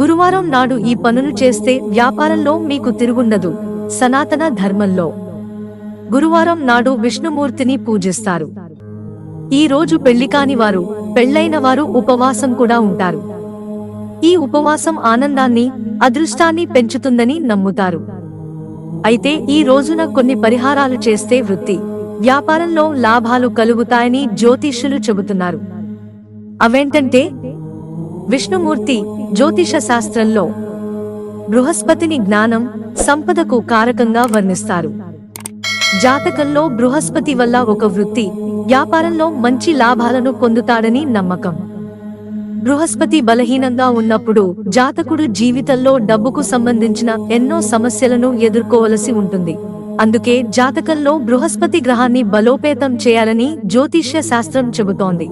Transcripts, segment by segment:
గురువారం నాడు ఈ పనులు చేస్తే వ్యాపారంలో మీకు తిరుగుండదు. సనాతన ధర్మంలో. గురువారం నాడు విష్ణుమూర్తిని పూజిస్తారు. ఈ రోజు పెళ్ళి కాని వారు పెళ్ళైన వారు ఉపవాసం కూడా ఉంటారు. ఈ ఉపవాసం ఆనందాన్ని అదృష్టాన్ని పెంచుతుందని నమ్ముతారు. అయితే ఈ రోజున కొన్ని పరిహారాలు చేస్తే వృత్తి వ్యాపారంలో లాభాలు కలుగుతాయని జ్యోతిష్యులు చెబుతున్నారు. అవేంటంటే విష్ణుమూర్తి జ్యోతిష శాస్త్రంలో బృహస్పతిని జ్ఞానం సంపదకు కారకంగా వర్ణిస్తారు. జాతకంలో బృహస్పతి వల్ల ఒక వృత్తి వ్యాపారంలో మంచి లాభాలను పొందుతాడని నమ్మకం. బృహస్పతి బలహీనంగా ఉన్నప్పుడు జాతకుడు జీవితంలో డబ్బుకు సంబంధించిన ఎన్నో సమస్యలను ఎదుర్కోవలసి ఉంటుంది. అందుకే జాతకంలో బృహస్పతి గ్రహాన్ని బలోపేతం చేయాలని జ్యోతిష్య శాస్త్రం చెబుతోంది.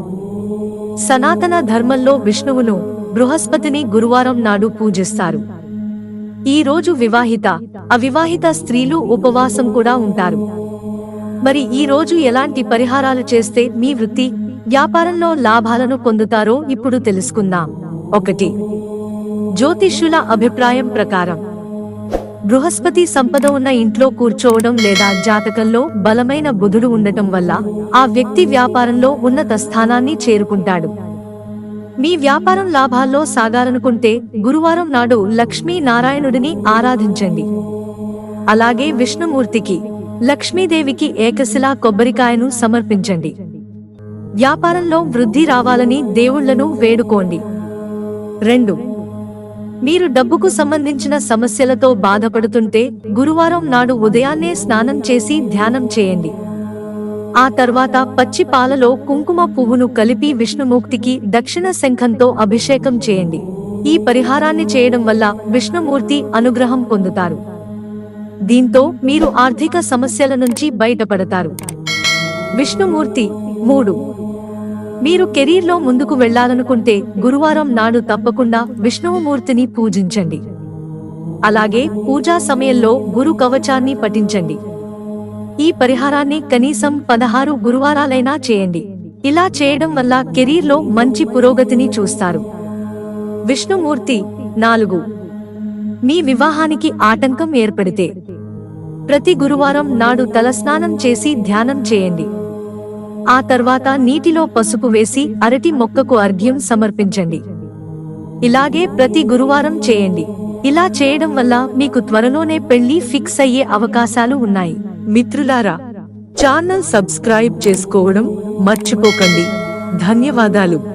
సనాతన ధర్మంలో విష్ణువును బృహస్పతిని గురువారం నాడు పూజిస్తారు. ఈ రోజు వివాహిత అవివాహిత స్త్రీలు ఉపవాసం కూడా ఉంటారు. మరి ఈ రోజు ఎలాంటి పరిహారాలు చేస్తే మీ వృత్తి వ్యాపారంలో లాభాలను పొందుతారో ఇప్పుడు తెలుసుకుందాం. ఒకటి. జ్యోతిష్యుల అభిప్రాయం ప్రకారం. బృహస్పతి సంపద ఉన్న ఇంట్లో కూర్చోవడం లేదా జాతకంలో బలమైన బుధుడు ఉండటం వల్ల ఆ వ్యక్తి వ్యాపారంలో ఉన్నత స్థానాన్ని చేరుకుంటాడు. మీ వ్యాపారం లాభాల్లో సాగాలనుకుంటే గురువారం నాడు లక్ష్మీ నారాయణుడిని ఆరాధించండి. అలాగే విష్ణుమూర్తికి లక్ష్మీదేవికి ఏకశిలా కొబ్బరికాయను సమర్పించండి. వ్యాపారంలో వృద్ధి రావాలని దేవుళ్ళను వేడుకోండి. రెండు మీరు డబ్బుకు సంబంధించిన సమస్యలతో బాధపడుతుంటే గురువారం నాడు ఉదయాన్నే స్నానం చేసి ధ్యానం చేయండి. ఆ తర్వాత పచ్చి పాలలో కుంకుమ పువ్వును కలిపి విష్ణుమూర్తికి దక్షిణ శంఖంతో అభిషేకం చేయండి. ఈ పరిహారాన్ని చేయడం వల్ల విష్ణుమూర్తి అనుగ్రహం పొందుతారు. దీంతో మీరు ఆర్థిక సమస్యల నుంచి బయటపడతారు. విష్ణుమూర్తి మూడు. మీరు కెరీర్లో ముందుకు వెళ్ళాలనుకుంటే గురువారం నాడు తప్పకుండా విష్ణుమూర్తిని పూజించండి. అలాగే పూజా సమయంలో గురు కవచాన్ని పఠించండి. ఈ పరిహారాన్ని కనీసం పదహారు గురువారాలైనా చేయండి. ఇలా చేయడం వల్ల కెరీర్లో మంచి పురోగతిని చూస్తారు. విష్ణుమూర్తి నాలుగు. మీ వివాహానికి ఆటంకం ఏర్పడితే ప్రతి గురువారం నాడు తలస్నానం చేసి ధ్యానం చేయండి. ఆ తర్వాత నీటిలో పసుపు వేసి అరటి మొక్కకు అర్ఘ్యం సమర్పించండి. ఇలాగే ప్రతి గురువారం చేయండి. ఇలా చేయడం వల్ల మీకు త్వరలోనే పెళ్ళి ఫిక్స్ అయ్యే అవకాశాలు ఉన్నాయి. మిత్రులారా ఛానల్ సబ్స్క్రైబ్ చేసుకోవడం మర్చిపోకండి. ధన్యవాదాలు.